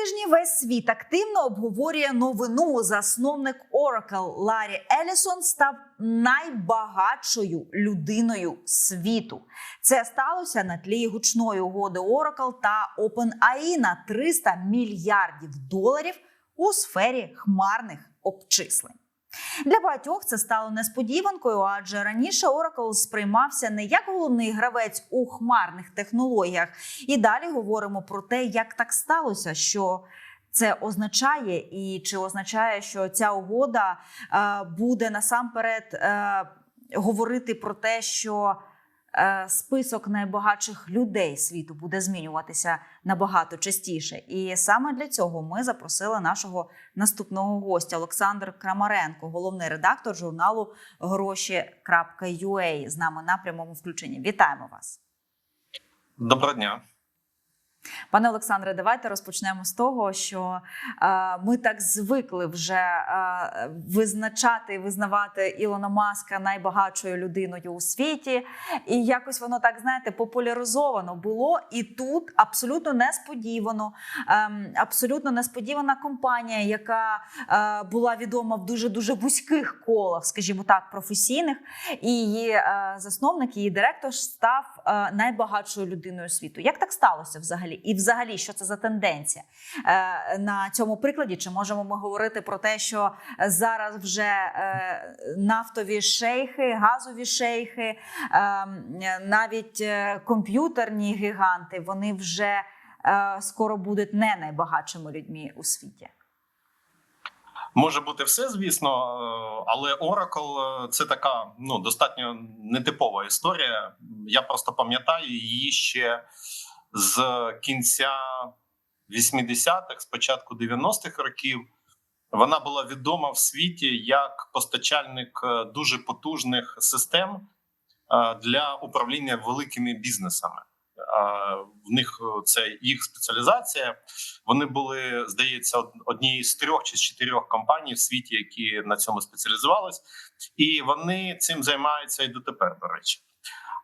тижні весь світ активно обговорює новину. Засновник Oracle Ларі Елісон став найбагатшою людиною світу. Це сталося на тлі гучної угоди Oracle та OpenAI на 300 мільярдів доларів у сфері хмарних обчислень. Для багатьох це стало несподіванкою, адже раніше Oracle сприймався не як головний гравець у хмарних технологіях. І далі говоримо про те, як так сталося, що це означає, і чи означає, що ця угода е, буде насамперед е, говорити про те, що список найбагатших людей світу буде змінюватися набагато частіше. І саме для цього ми запросили нашого наступного гостя Олександр Крамаренко, головний редактор журналу Гроші.ua з нами на прямому включенні. Вітаємо вас. Доброго дня. Пане Олександре, давайте розпочнемо з того, що е, ми так звикли вже е, визначати і визнавати Ілона Маска найбагатшою людиною у світі, і якось воно так знаєте популяризовано було. І тут абсолютно несподівано, е, абсолютно несподівана компанія, яка е, була відома в дуже дуже вузьких колах, скажімо так, професійних, і її засновник, її директор став найбагатшою людиною світу. Як так сталося взагалі? І взагалі, що це за тенденція е, на цьому прикладі? Чи можемо ми говорити про те, що зараз вже е, нафтові шейхи, газові шейхи, е, навіть е, комп'ютерні гіганти, вони вже скоро будуть не найбагатшими людьми у світі? Може бути все, звісно, але Oracle – це така ну достатньо нетипова історія. Я просто пам'ятаю її ще з кінця 80-х, з початку 90-х років. Вона була відома в світі як постачальник е, дуже потужних систем е, для управління великими бізнесами. В них це їх спеціалізація. Вони були, здається, однією з трьох чи з чотирьох компаній в світі, які на цьому спеціалізувались, і вони цим займаються і дотепер, до речі.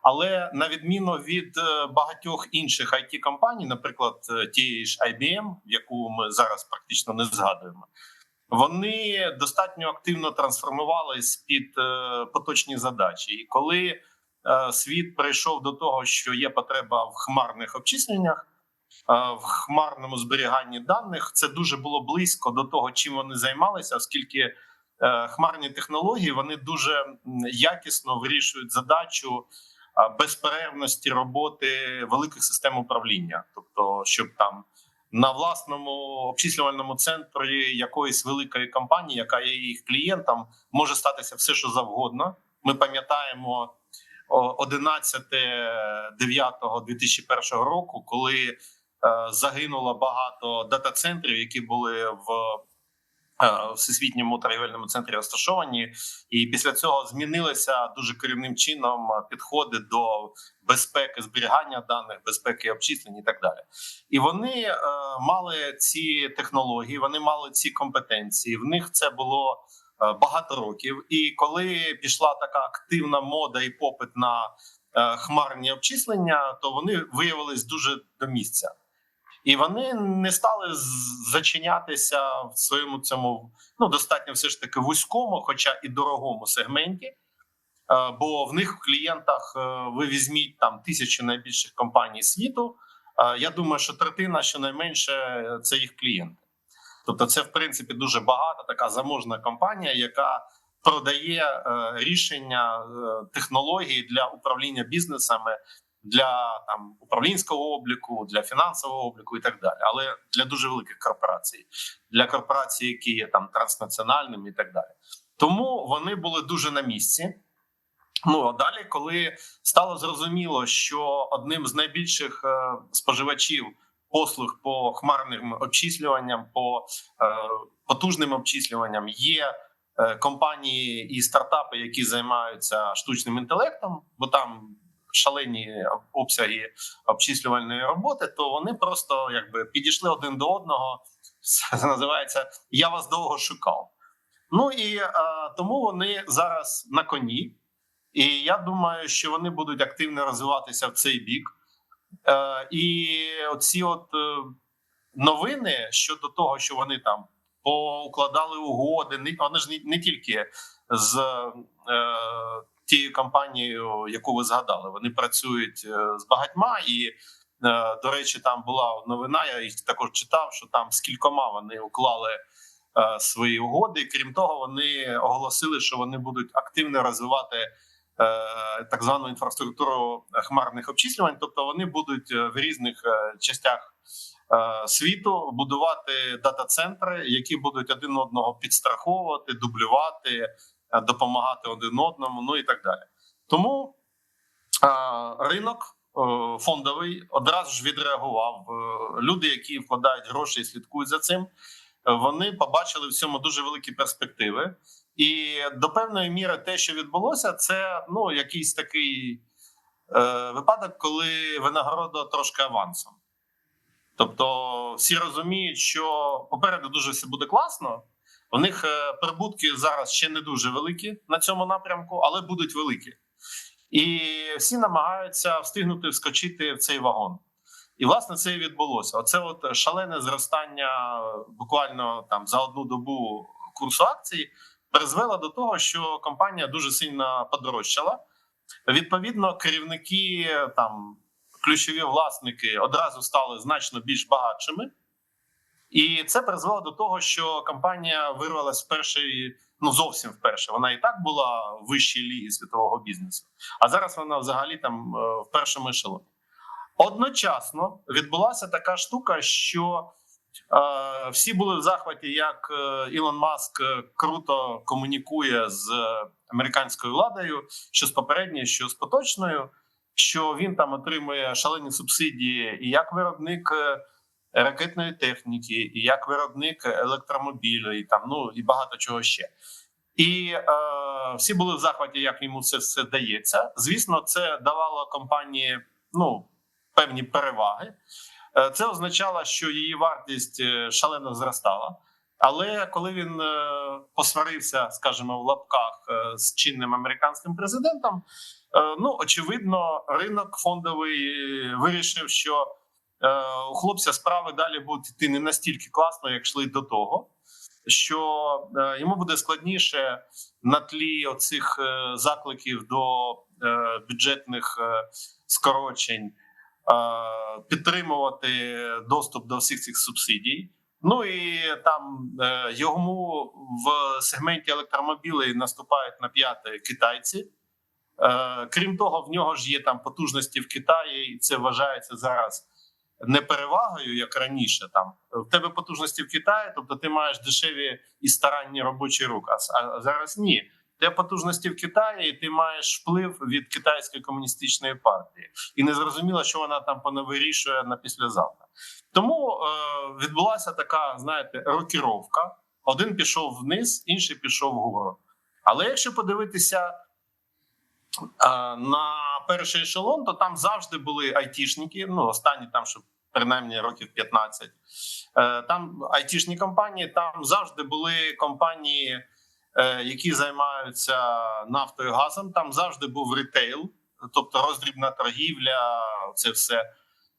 Але на відміну від е, багатьох інших it компаній, наприклад, е, тієї ж IBM, яку ми зараз практично не згадуємо, вони достатньо активно трансформувались під е, поточні задачі. І коли світ прийшов до того, що є потреба в хмарних обчисленнях, в хмарному зберіганні даних, це дуже було близько до того, чим вони займалися, оскільки хмарні технології вони дуже якісно вирішують задачу безперервності роботи великих систем управління, тобто, щоб там на власному обчислювальному центрі якоїсь великої компанії, яка є їх клієнтом, може статися все, що завгодно. Ми пам'ятаємо 11.09.2001 року, коли е, загинуло багато дата-центрів, які були в всесвітньому торгівельному центрі розташовані, і після цього змінилися дуже керівним чином підходи до безпеки зберігання даних, безпеки обчислень і так далі. І вони е, мали ці технології, вони мали ці компетенції. В них це було е, багато років. І коли пішла така активна мода і попит на е, хмарні обчислення, то вони виявились дуже до місця і вони не стали зачинятися в своєму цьому ну достатньо все ж таки вузькому, хоча і дорогому сегменті. Е, бо в них в клієнтах е, ви візьміть там тисячу найбільших компаній світу. Е, я думаю, що третина, щонайменше, це їх клієнти. Тобто, це в принципі дуже багата така заможна компанія, яка продає рішення технології для управління бізнесами для там управлінського обліку, для фінансового обліку і так далі, але для дуже великих корпорацій, для корпорацій, які є там транснаціональними і так далі. Тому вони були дуже на місці. Ну а далі, коли стало зрозуміло, що одним з найбільших е, споживачів послуг по хмарним обчислюванням, по е, потужним обчислюванням є е, компанії і стартапи, які займаються штучним інтелектом, бо там шалені обсяги обчислювальної роботи, то вони просто якби підійшли один до одного. Це називається Я вас довго шукав. Ну і е, тому вони зараз на коні, і я думаю, що вони будуть активно розвиватися в цей бік. Е, І оці от е, новини щодо того, що вони там поукладали угоди. Вони ж не, тільки з е, тією компанією, яку ви згадали. Вони працюють е, з багатьма, і е, до речі, там була новина. Я їх також читав, що там з кількома вони уклали е, свої угоди. Крім того, вони оголосили, що вони будуть активно розвивати. е, Так звану інфраструктуру хмарних обчислювань, тобто вони будуть е, в різних частях е, світу будувати дата-центри, які будуть один одного підстраховувати, дублювати, допомагати один одному, ну і так далі. Тому е, ринок е, фондовий одразу ж відреагував. Е, Люди, які вкладають гроші і слідкують за цим, е, вони побачили в цьому дуже великі перспективи. І до певної міри те, що відбулося, це ну якийсь такий е, випадок, коли винагорода трошки авансом. Тобто всі розуміють, що попереду дуже все буде класно. У них е, прибутки зараз ще не дуже великі на цьому напрямку, але будуть великі. І всі намагаються встигнути вскочити в цей вагон. І власне це і відбулося. Оце от шалене зростання е, буквально там за одну добу курсу акцій призвело до того, що компанія дуже сильно подорожчала. Відповідно, керівники там ключові власники одразу стали значно більш багатшими, і це призвело до того, що компанія вирвалась в перший, ну зовсім вперше. Вона і так була в вищій лігі світового бізнесу, а зараз вона взагалі там е, в першому ешелоні. Одночасно відбулася така штука, що е, всі були в захваті, як е, Ілон Маск е, круто комунікує з американською владою, що з попередньою, що з поточною, що він там отримує шалені субсидії, і як виробник ракетної техніки, і як виробник електромобілів, і там ну і багато чого ще. І е, всі були в захваті, як йому це все дається. Звісно, це давало компанії ну певні переваги. Е, Це означало, що її вартість е, шалено зростала. Але коли він е, посварився, скажімо, в лапках з чинним американським президентом, ну очевидно, ринок фондовий вирішив, що у хлопця справи далі будуть йти не настільки класно, як йшли до того. Що е, йому буде складніше на тлі оцих е, закликів до е, бюджетних е, скорочень е, підтримувати доступ до всіх цих субсидій. Ну і там е, йому в сегменті електромобілей наступають на п'яте китайці. Е, крім того, в нього ж є там потужності в Китаї, і це вважається зараз не перевагою, як раніше. Там в тебе потужності в Китаї, тобто ти маєш дешеві і старанні робочі руки. А, а зараз ні. Те потужності в Китаї, і ти маєш вплив від китайської комуністичної партії, і не зрозуміло, що вона там понавирішує на післязавтра. Тому е, відбулася така, знаєте, рокіровка. Один пішов вниз, інший пішов вгору. Але якщо подивитися на перший ешелон, то там завжди були айтішники. Ну, останні там, що принаймні років 15. Е, там айтішні компанії, там завжди були компанії, е, які займаються нафтою газом. Там завжди був ретейл, тобто роздрібна торгівля, це все.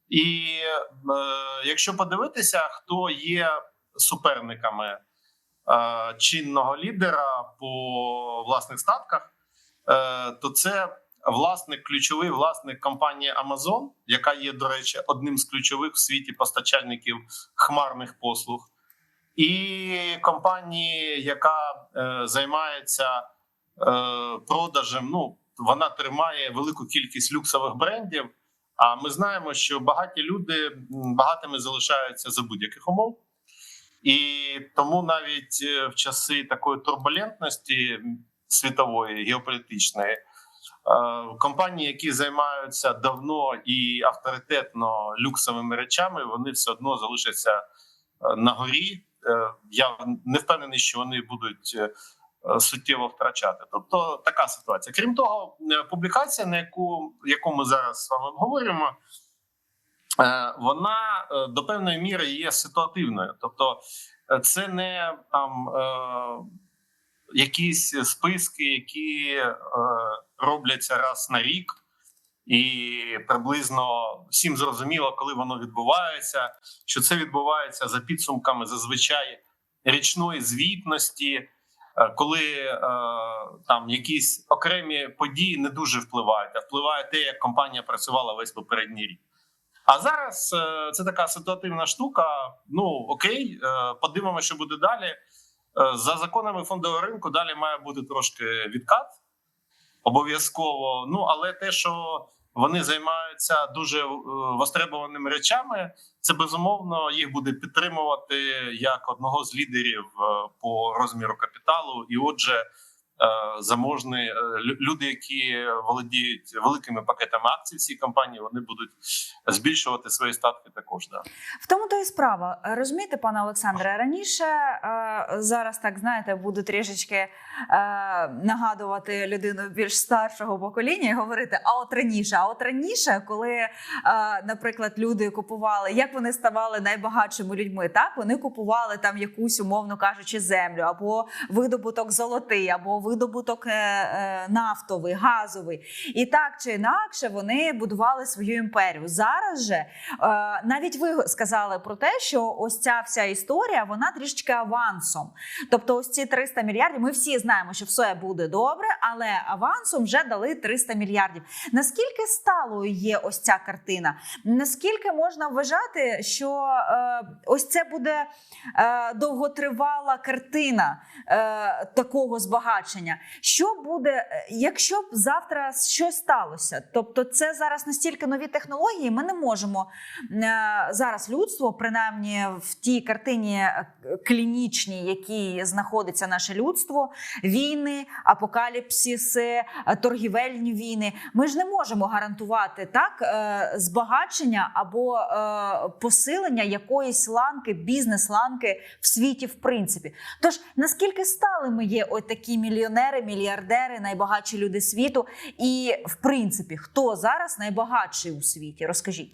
І е, якщо подивитися, хто є суперниками е, чинного лідера по власних статках, е, то це власник, ключовий власник компанії Amazon, яка є, до речі, одним з ключових в світі постачальників хмарних послуг, і компанії, яка е, займається е, продажем. Ну вона тримає велику кількість люксових брендів. А ми знаємо, що багаті люди багатими залишаються за будь-яких умов, і тому навіть е, в часи такої турбулентності світової геополітичної е, компанії, які займаються давно і авторитетно люксовими речами, вони все одно залишаться е, на горі. Е, Я не впевнений, що вони будуть суттєво втрачати. Тобто така ситуація. Крім того, публікація, на яку, яку ми зараз з вами обговорюємо, е, вона до певної міри є ситуативною. Тобто, це не там якісь списки, які е, робляться раз на рік. і приблизно всім зрозуміло, коли воно відбувається. Що це відбувається за підсумками зазвичай річної звітності, е, коли е, там якісь окремі події не дуже впливають, а впливає те, як компанія працювала весь попередній рік. А зараз е, це така ситуативна штука. Ну окей, е, подивимося, що буде далі. Е, За законами фондового ринку далі має бути трошки відкат обов'язково. Ну але те, що вони займаються дуже е, востребованими речами, це безумовно їх буде підтримувати як одного з лідерів е, по розміру капіталу, і отже, заможні е, люди, які володіють великими пакетами акцій цій компанії, вони будуть збільшувати свої статки також. Да. В тому то і справа. Розумієте, пане Олександре, раніше е, зараз так знаєте, буду трішечки е, нагадувати людину більш старшого покоління і говорити: а от раніше, а от раніше, коли, е, наприклад, люди купували, як вони ставали найбагатшими людьми, так вони купували там якусь, умовно кажучи, землю або видобуток золотий, або видобуток е, е, нафтовий, газовий. І так чи інакше вони будували свою імперію. Зараз же е, навіть ви сказали про те, що ось ця вся історія вона трішечки авансом. Тобто, ось ці 300 мільярдів. Ми всі знаємо, що все буде добре, але авансом вже дали 300 мільярдів. Наскільки сталою є ось ця картина? Наскільки можна вважати, що ось це буде довготривала картина такого збагачення? Що буде, е, якщо б завтра щось сталося? Тобто, це зараз настільки нові технології, ми не можемо е, зараз людство, принаймні в тій картині е, клінічній, якій знаходиться наше людство, війни, апокаліпсиси, е, торгівельні війни. Ми ж не можемо гарантувати так збагачення або посилення якоїсь ланки, бізнес-ланки в світі, в принципі. Тож наскільки сталими є ось такі мільйонери, мільярдери, найбагатші люди світу, і в принципі, хто зараз найбагатший у світі? Розкажіть.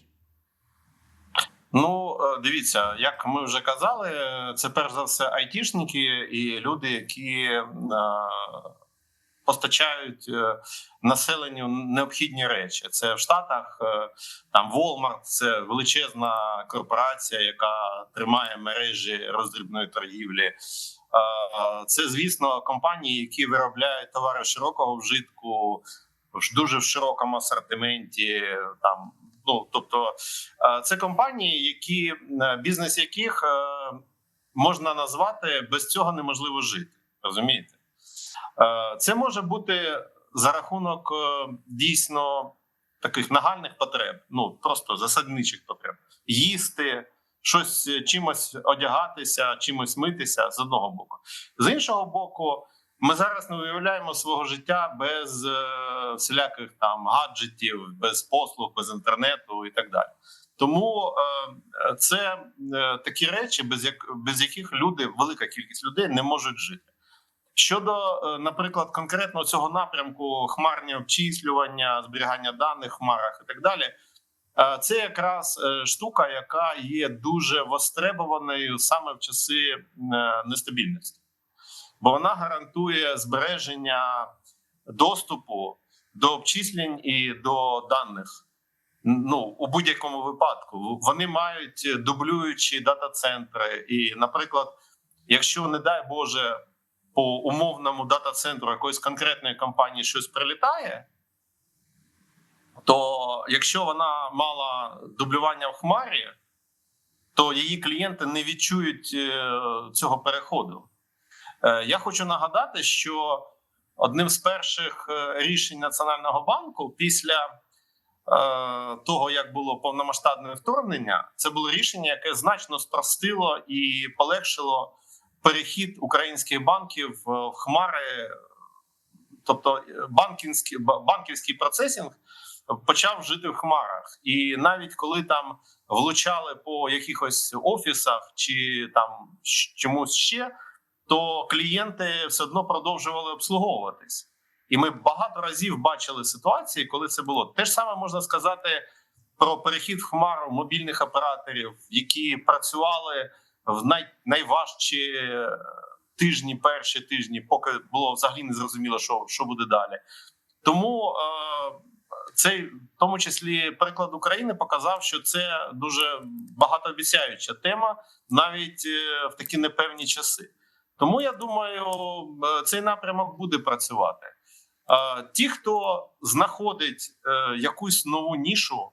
Ну, е, дивіться, як ми вже казали, це перш за все айтішники і люди, які е, постачають е, населенню необхідні речі. Це в Штатах там Walmart – це величезна корпорація, яка тримає мережі роздрібної торгівлі. Це, звісно, компанії, які виробляють товари широкого вжитку дуже в широкому асортименті. Там ну тобто, це компанії, які е, бізнес яких е, можна назвати без цього неможливо жити. Розумієте? Е, Це може бути за рахунок дійсно таких нагальних потреб, ну просто засадничих потреб, їсти. Щось е, чимось одягатися, чимось митися з одного боку. З іншого боку, ми зараз не уявляємо свого життя без е, всіляких там гаджетів, без послуг, без інтернету і так далі. Тому е, це е, такі речі, без як без яких люди, велика кількість людей не можуть жити. Щодо, е, наприклад, конкретно цього напрямку хмарні обчислювання, зберігання даних в хмарах і так далі. Е, Це якраз е, штука, яка є дуже востребованою саме в часи е, нестабільності, бо вона гарантує збереження доступу до обчислень і до даних. Ну у будь-якому випадку вони мають дублюючі дата-центри. І, наприклад, якщо не дай Боже по умовному дата-центру якоїсь конкретної компанії щось прилітає, то якщо вона мала дублювання в хмарі, то її клієнти не відчують е, цього переходу. Е, Я хочу нагадати, що одним з перших е, рішень Національного банку після того, як було повномасштабне вторгнення, це було рішення, яке значно спростило і полегшило перехід українських банків в хмари, тобто банківський, банківський процесінг почав жити в хмарах, і навіть коли там влучали по якихось офісах чи там чомусь ще, то клієнти все одно продовжували обслуговуватись. І ми багато разів бачили ситуації, коли це було. Те ж саме можна сказати про перехід в хмару мобільних операторів, які працювали в най, найважчі е, тижні, перші тижні, поки було взагалі не зрозуміло, що, що буде далі. Тому е, цей, в тому числі, приклад України показав, що це дуже багатообіцяюча тема, навіть е, в такі непевні часи. Тому я думаю, е, цей напрямок буде працювати. Ті, хто знаходить е, якусь нову нішу,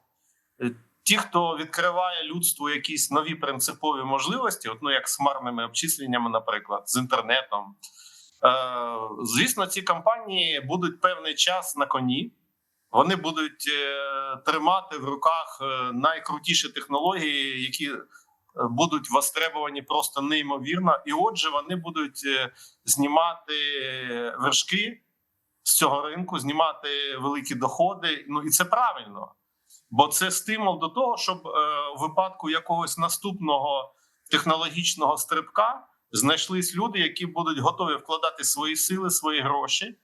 ті, хто відкриває людству якісь нові принципові можливості, от ну як з хмарними обчисленнями, наприклад, з інтернетом. Звісно, ці компанії будуть певний час на коні. Вони будуть е, тримати в руках е, найкрутіші технології, які е, будуть востребовані просто неймовірно. І отже, вони будуть знімати вершки з цього ринку, знімати великі доходи. Ну і це правильно, бо це стимул до того, щоб у випадку якогось наступного технологічного стрибка знайшлись люди, які будуть готові вкладати свої сили, свої гроші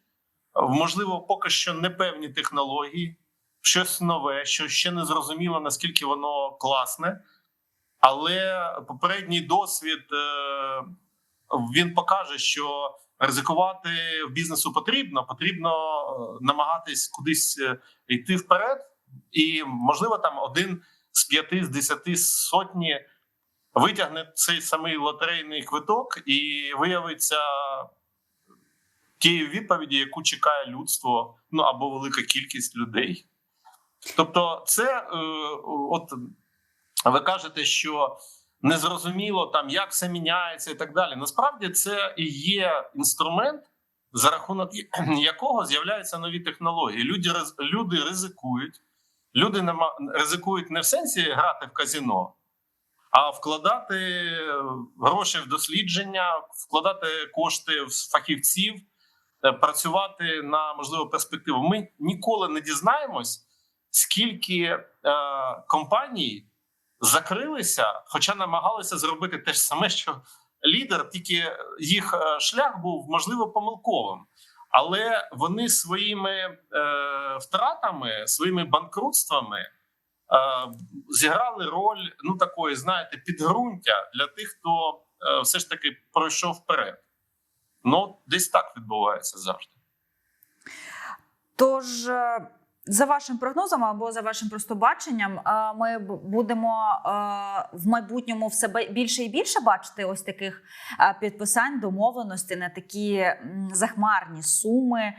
можливо поки що непевні технології, щось нове, що ще не зрозуміло наскільки воно класне. Але попередній досвід е, він покаже, що ризикувати в бізнесу потрібно, потрібно е, намагатись кудись е, йти вперед, і можливо там один з п'яти, з десяти сотні витягне цей самий лотерейний квиток і виявиться тієї відповіді, яку чекає людство, ну або велика кількість людей. Тобто, це е, от ви кажете, що незрозуміло там, як все міняється, і так далі. Насправді це і є інструмент, за рахунок якого з'являються нові технології. Люди люди ризикують, люди нема ризикують не в сенсі грати в казіно. А вкладати е, гроші в дослідження, вкладати кошти в фахівців, працювати на можливу перспективу. Ми ніколи не дізнаємось, скільки е, компаній закрилися, хоча намагалися зробити те ж саме, що лідер, тільки їх е, шлях був можливо помилковим. Але вони своїми е, втратами, своїми банкрутствами е, зіграли роль ну такої, знаєте, підґрунтя для тих, хто е, все ж таки пройшов вперед. Ну, десь так відбувається завжди. Тож, е, за вашим прогнозом або за вашим просто баченням, е, ми будемо е, в майбутньому все більше і більше бачити ось таких підписань, домовленостей на такі захмарні суми.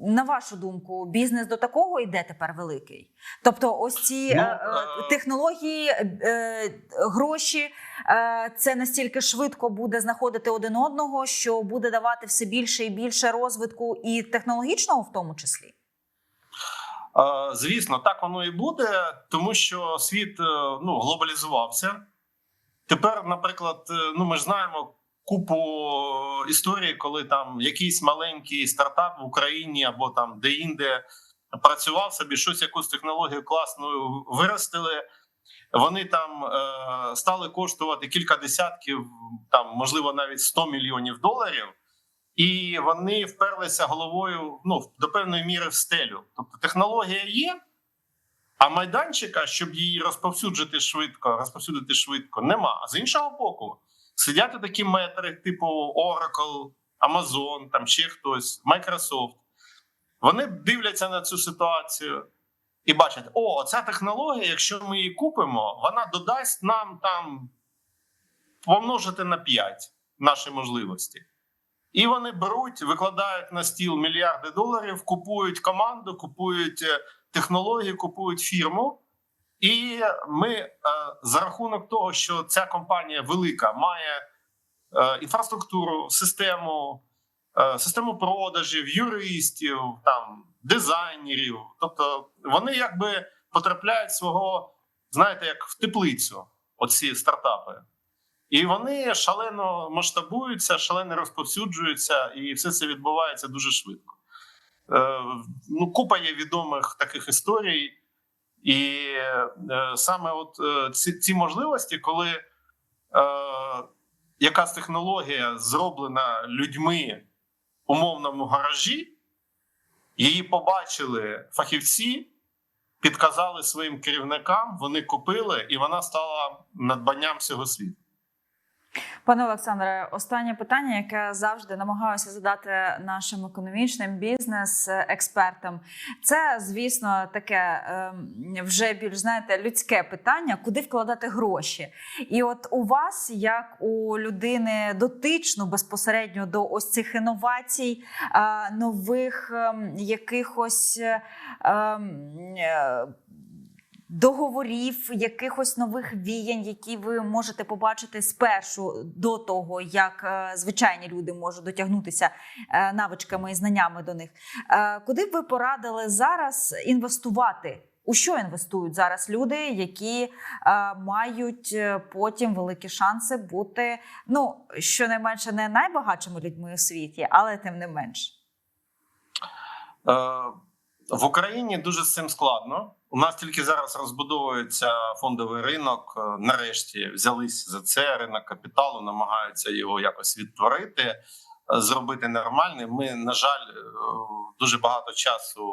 На вашу думку, бізнес до такого йде тепер великий? Тобто, ось ці Ну, е, е, е, технології, е, гроші, е, це настільки швидко буде знаходити один одного, що буде давати все більше і більше розвитку і технологічного, в тому числі. Е, Звісно, так воно і буде, тому що світ е, ну, глобалізувався. Тепер, наприклад, е, ну ми ж знаємо купу історій, коли там якийсь маленький стартап в Україні або там де-інде працював собі, щось якусь технологію класною виростили. Вони там е, стали коштувати кілька десятків, там можливо навіть 100 мільйонів доларів. І вони вперлися головою ну до певної міри в стелю. Тобто технологія є, а майданчика, щоб її розповсюджити швидко, розповсюдити швидко, нема. А з іншого боку, сидять такі метри, типу Oracle, Amazon, там ще хтось, Microsoft. Вони дивляться на цю ситуацію і бачать: о, ця технологія, якщо ми її купимо, вона додасть нам там помножити на 5 наші можливості. І вони беруть, викладають на стіл мільярди доларів, купують команду, купують е, технології, купують фірму. І ми е, за рахунок того, що ця компанія велика, має е, інфраструктуру, систему, е, систему продажів, юристів, там дизайнерів. Тобто вони якби потрапляють свого, знаєте, як в теплицю, оці стартапи. І вони шалено масштабуються, шалено розповсюджуються, і все це відбувається дуже швидко. Ну, купа є відомих таких історій, і е, саме от е, ці, ці можливості, коли е, якась технологія зроблена людьми в умовному гаражі, її побачили фахівці, підказали своїм керівникам, вони купили, і вона стала надбанням всього світу. Пане Олександре, останнє питання, яке завжди намагаюся задати нашим економічним бізнес-експертам, це звісно таке ем, вже більш знаєте людське питання, куди вкладати гроші. І от у вас, як у людини дотичну безпосередньо до ось цих інновацій, е, нових ем, якихось. Договорів, якихось нових віянь, які ви можете побачити спершу до того, як е, звичайні люди можуть дотягнутися е, навичками і знаннями до них. Е, Куди б ви порадили зараз інвестувати? У що інвестують зараз люди, які е, мають потім великі шанси бути ну щонайменше не найбагатшими людьми у світі, але тим не менш. Е, В Україні дуже з цим складно. У нас тільки зараз розбудовується фондовий ринок. Е, Нарешті взялись за це. Ринок капіталу намагаються його якось відтворити, е, зробити нормальним. Ми, на жаль, е, дуже багато часу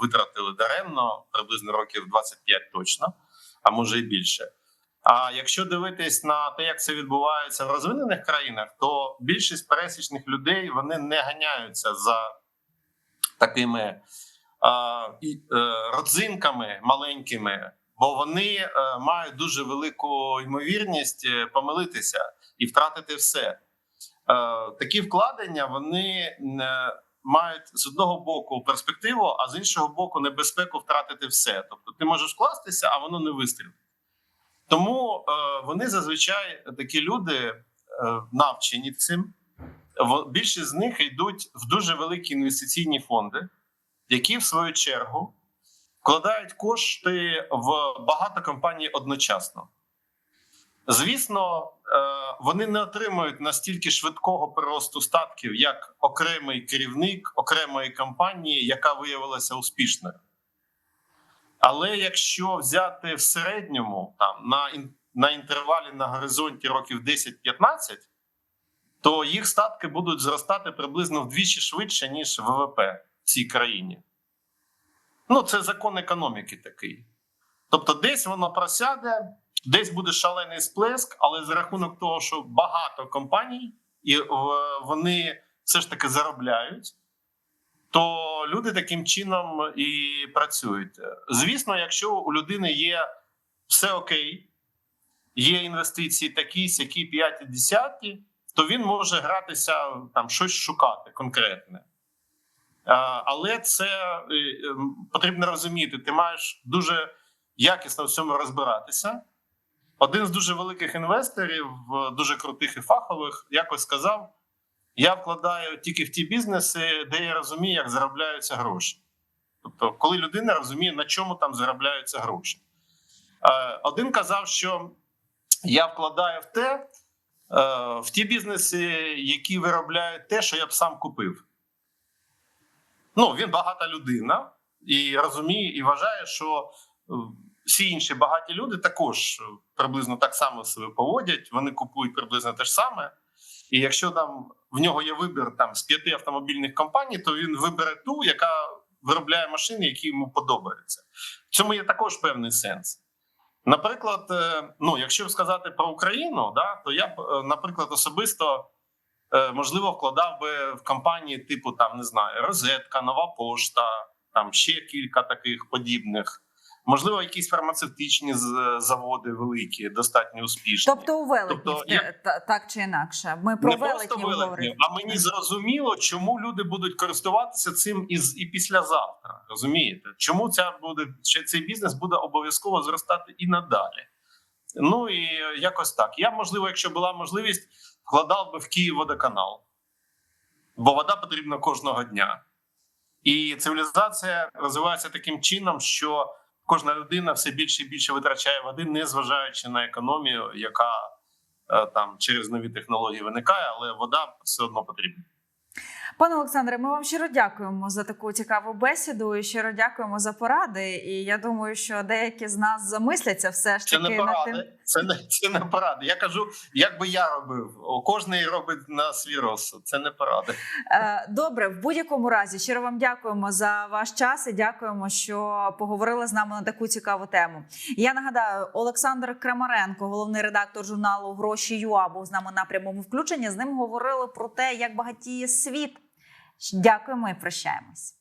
витратили даремно, приблизно років 25 точно, а може і більше. А якщо дивитись на те, як це відбувається в розвинених країнах, то більшість пересічних людей вони не ганяються за такими е, родзинками маленькими, бо вони е, мають дуже велику ймовірність е, помилитися і втратити все. Такі вкладення вони мають з одного боку перспективу, а з іншого боку, небезпеку втратити все. Тобто, ти можеш вкластися, а воно не вистрілить. Тому вони зазвичай такі люди навчені цим. Більшість з них йдуть в дуже великі інвестиційні фонди, які в свою чергу вкладають кошти в багато компаній одночасно. Звісно, е, вони не отримують настільки швидкого приросту статків, як окремий керівник окремої компанії, яка виявилася успішною. Але якщо взяти в середньому там на, на інтервалі на горизонті років 10-15, то їх статки будуть зростати приблизно вдвічі швидше, ніж ВВП цій країні. Ну, це закон економіки такий. Тобто, десь воно просяде, десь буде шалений сплеск, але за рахунок того, що багато компаній і вони все ж таки заробляють, то люди таким чином і працюють. Звісно, якщо у людини є все окей, є інвестиції такі, сякі 5 10, то він може гратися там щось шукати конкретне. А, Але це е, ем, потрібно розуміти. Ти маєш дуже якісно в цьому розбиратися. Один з дуже великих інвесторів, е, дуже крутих і фахових, якось сказав: я вкладаю тільки в ті бізнеси, де я розумію, як заробляються гроші. Тобто, коли людина розуміє, на чому там заробляються гроші. Е, Один казав, що я вкладаю в те, е, в ті бізнеси, які виробляють те, що я б сам купив. Ну, він багата людина і розуміє, і вважає, що е, всі інші багаті люди також е, приблизно так само себе поводять. Вони купують приблизно те ж саме. І якщо там в нього є вибір там з п'яти автомобільних компаній, то він вибере ту, яка виробляє машини, які йому подобаються. В цьому є також певний сенс. Наприклад, е, ну якщо сказати про Україну, да, то я б, наприклад, особисто можливо вкладав би в компанії типу там не знаю, розетка, нова пошта, там ще кілька таких подібних. Можливо, якісь фармацевтичні заводи великі, достатньо успішні. Тобто у велетнів, Тобто, я- та- так чи інакше. Ми про не велетнів, говоримо. а мені зрозуміло, чому люди будуть користуватися цим і, з- і післязавтра. Розумієте, чому ця буде ще цей бізнес буде обов'язково зростати і надалі. Ну і е, якось так. Я можливо, якщо була можливість, вкладав би в Київводоканал, бо вода потрібна кожного дня. І цивілізація розвивається таким чином, що кожна людина все більше і більше витрачає води, не зважаючи на економію, яка е, там через нові технології виникає, але вода все одно потрібна. Пане Олександре, ми вам щиро дякуємо за таку цікаву бесіду і щиро дякуємо за поради. І я думаю, що деякі з нас замисляться все ж Це таки не над тим. Це не це не поради. Я кажу, як би я робив. Кожний робить на свій розсуд. Це не поради. Е, Добре, в будь-якому разі щиро вам дякуємо за ваш час і дякуємо, що поговорили з нами на таку цікаву тему. Я нагадаю, Олександр Крамаренко, головний редактор журналу Гроші ЮА, був з нами на прямому включенні. З ним говорили про те, як багатіє світ. Дякуємо і прощаємось.